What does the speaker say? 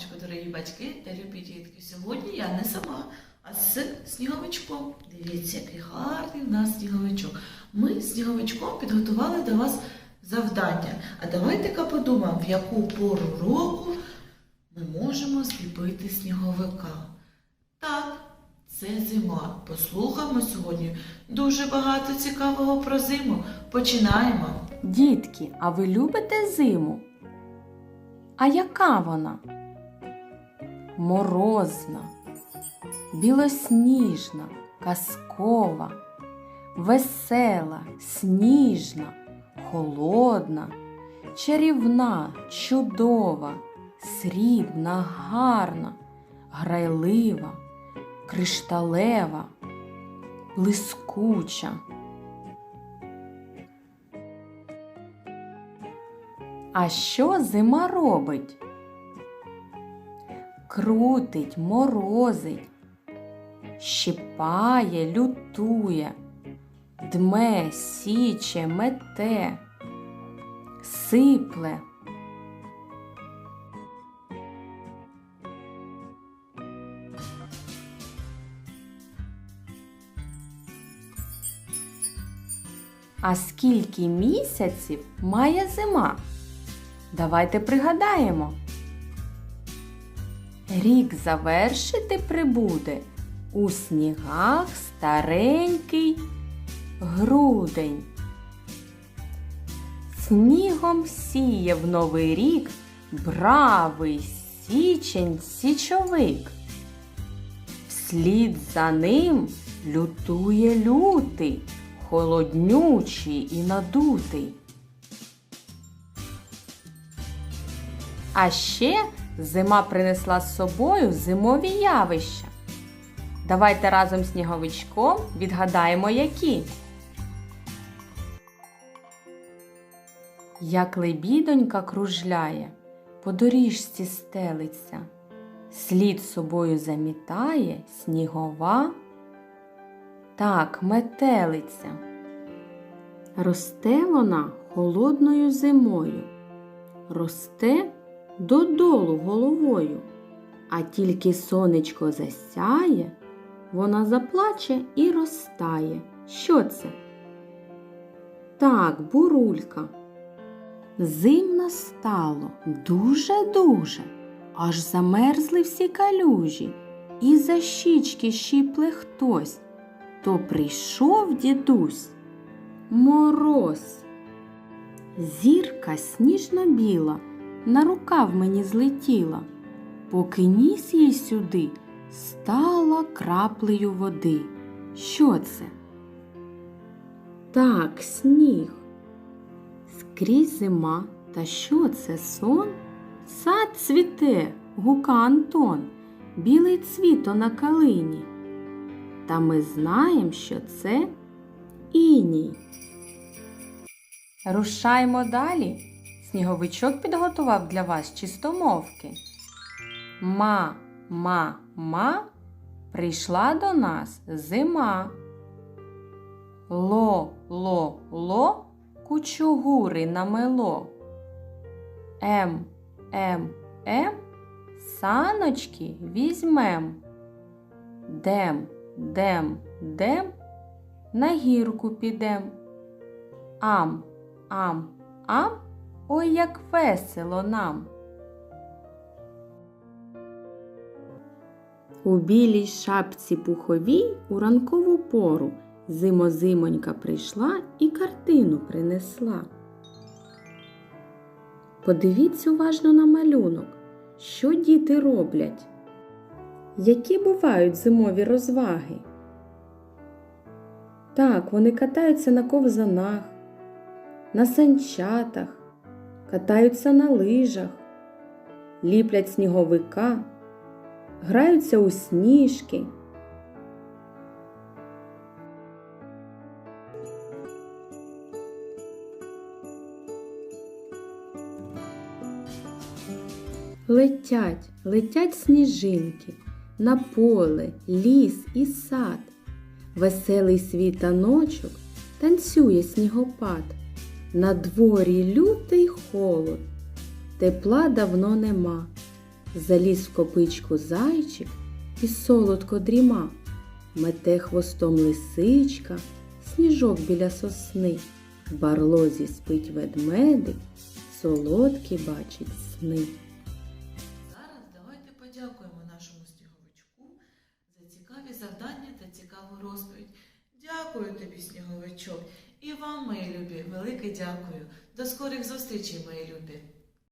раночку, дорогі батьки та любі дітки. Сьогодні я не сама, а з сніговичком. Дивіться, який гарний в нас сніговичок. Ми з сніговичком підготували до вас завдання. А давайте-ка подумаємо, в яку пору року ми можемо зліпити сніговика. Так, це зима. Послухаємо сьогодні дуже багато цікавого про зиму. Починаємо. Дітки, а ви любите зиму? А яка вона? Морозна, білосніжна, казкова, весела, сніжна, холодна, чарівна, чудова, срібна, гарна, грайлива, кришталева, блискуча. А що зима робить? Крутить, морозить, щипає, лютує, дме, січе, мете, сипле. А скільки місяців має зима? Давайте пригадаємо. Рік завершити прибуде у снігах старенький грудень. Снігом сіє в новий рік бравий січень січовик. Вслід за ним лютує лютий, холоднючий і надутий. А ще зима принесла з собою зимові явища. Давайте разом з сніговичком відгадаємо, які. Як лебідонька кружляє, по доріжці стелиться, слід собою замітає снігова, так, метелиця. Росте вона холодною зимою, росте додолу головою, а тільки сонечко засяє, вона заплаче і розтає. Що це? Так, бурулька. Зимно стало дуже-дуже, аж замерзли всі калюжі, і за щічки щіпле хтось. То прийшов дідусь мороз. Зірка сніжно-біла на рукав мені злетіла, поки ніс їй сюди стала краплею води. Що це? Так, сніг. Скрізь зима, та що це сон? Сад цвіте, гука Антон, білий цвіто на калині. Та ми знаємо, що це іній. Рушаймо далі. Сніговичок підготував для вас чистомовки. Ма, ма, ма, прийшла до нас зима. Ло, ло, ло, кучугури намело. Ем, ем, ем, саночки візьмем. Дем, дем, дем, на гірку підем. Ам, ам, ам, ой, як весело нам. У білій шапці пуховій у ранкову пору зимозимонька прийшла і картину принесла. Подивіться уважно на малюнок, що діти роблять. Які бувають зимові розваги? Так, вони катаються на ковзанах, на санчатах, катаються на лижах, ліплять сніговика, граються у сніжки. Летять, летять сніжинки на поле, ліс і сад. Веселий світаночок танцює снігопад. На дворі лютий холод, тепла давно нема. Заліз в копичку зайчик і солодко дріма. Мете хвостом лисичка, сніжок біля сосни. В барлозі спить ведмедик, солодкі бачить сни. Зараз давайте подякуємо нашому сніговичку за цікаві завдання та цікаву розповідь. Дякую тобі, сніговичок, і вам, мої любі, велике дякую. До скорих зустрічей, мої любі.